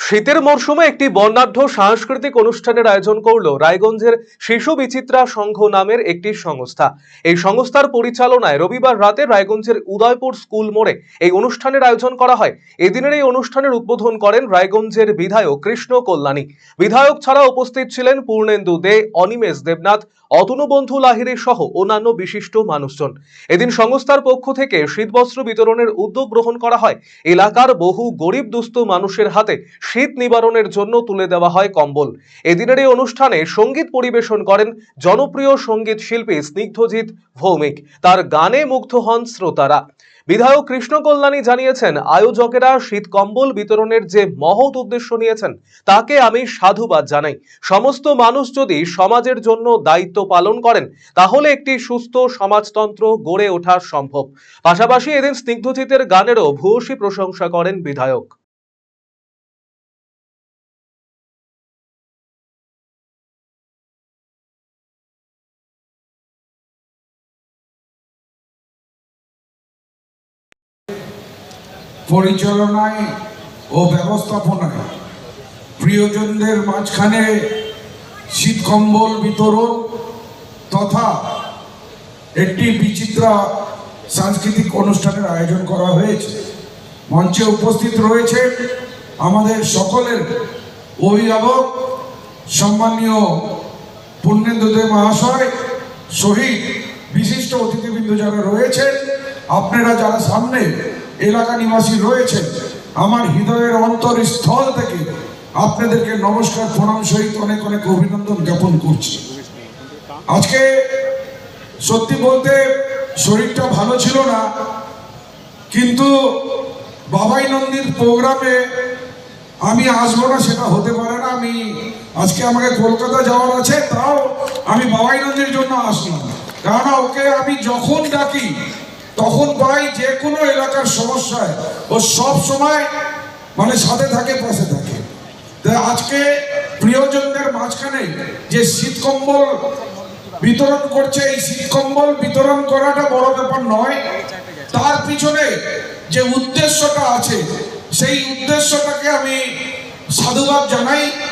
শীতের মরশুমে একটি বর্ণাঢ্য সাংস্কৃতিক অনুষ্ঠানের আয়োজন করল রায়গঞ্জের শিশু বিচিত্রা সংঘ নামের একটি সংস্থা। এই সংস্থার পরিচালনায় রবিবার রাতে রায়গঞ্জের উদয়পুর স্কুল মোড়ে এই অনুষ্ঠানের আয়োজন করা হয়। এদিনের এই অনুষ্ঠানের উদ্বোধন করেন রায়গঞ্জের বিধায়ক কৃষ্ণ কল্যাণী। বিধায়ক ছাড়া উপস্থিত ছিলেন পূর্ণেন্দু দে, অনিমেষ দেবনাথ, অতনুবন্ধু লাহিড়ী সহ অন্যান্য বিশিষ্ট মানুষজন। এদিন সংস্থার পক্ষ থেকে শীতবস্ত্র বিতরণের উদ্যোগ গ্রহণ করা হয়। এলাকার বহু গরিব দুস্থ মানুষের হাতে শীত নিবারণের জন্য তুলে দেওয়া হয় কম্বল। এদিনের এই অনুষ্ঠানে সংগীত পরিবেশন করেন জনপ্রিয় সংগীত শিল্পী স্নিগ্ধজিৎ ভৌমিক। তার গানে মুগ্ধ হন শ্রোতারা। বিধায়ক কৃষ্ণ কল্যাণী জানিয়েছেন, আয়োজকেরা শীত কম্বল বিতরণের যে মহৎ উদ্দেশ্য নিয়েছেন, তাকে আমি সাধুবাদ জানাই। সমস্ত মানুষ যদি সমাজের জন্য দায়িত্ব পালন করেন, তাহলে একটি সুস্থ সমাজতন্ত্র গড়ে ওঠা সম্ভব। পাশাপাশি এদিন স্নিগ্ধজিতের গানেরও ভূয়সী প্রশংসা করেন বিধায়ক। পরিচালনায় ও ব্যবস্থাপনায় প্রিয়জনদের মাঝখানে শীতকম্বল বিতরণ তথা একটি বিচিত্রা সাংস্কৃতিক অনুষ্ঠানের আয়োজন করা হয়েছে। মঞ্চে উপস্থিত রয়েছে আমাদের সকলের অভিভাবক, সম্মানীয় পুণ্যেন্দুদেব মহাশয়, শহীদ বিশিষ্ট অতিথিবৃন্দ যারা রয়েছেন আপনারা যারা সামনে এলাকা নিবাসী রয়েছেন, আমার হৃদয়ের অন্তরস্থল থেকে আপনাদেরকে নমস্কার, প্রণাম সহিত অনেক অনেক অভিনন্দন জ্ঞাপন করছি। আজকে সত্যি বলতে শরীরটা ভালো ছিল না, কিন্তু বাবাই নন্দীর প্রোগ্রামে আমি আসব না, সেটা হতে পারে না, আমি আজকে আমাকে কলকাতা যাওয়ার আছে, তাও আমি বাবাই নন্দীর জন্য আসলাম। কেননা ওকে আমি যখন ডাকি তখন পাই যে কোনো এলাকার সমস্যায় ও সব সময় মানে সাথে থাকে, পাশে থাকে। আজকে প্রিয়জনদের মাঝখানে যে শীত কম্বল বিতরণ করছে, এই শীত কম্বল বিতরণ করাটা বড় ব্যাপার নয়। তার পিছনে যে উদ্দেশ্যটা আছে, সেই উদ্দেশ্যটাকে আমি সাধুবাদ জানাই।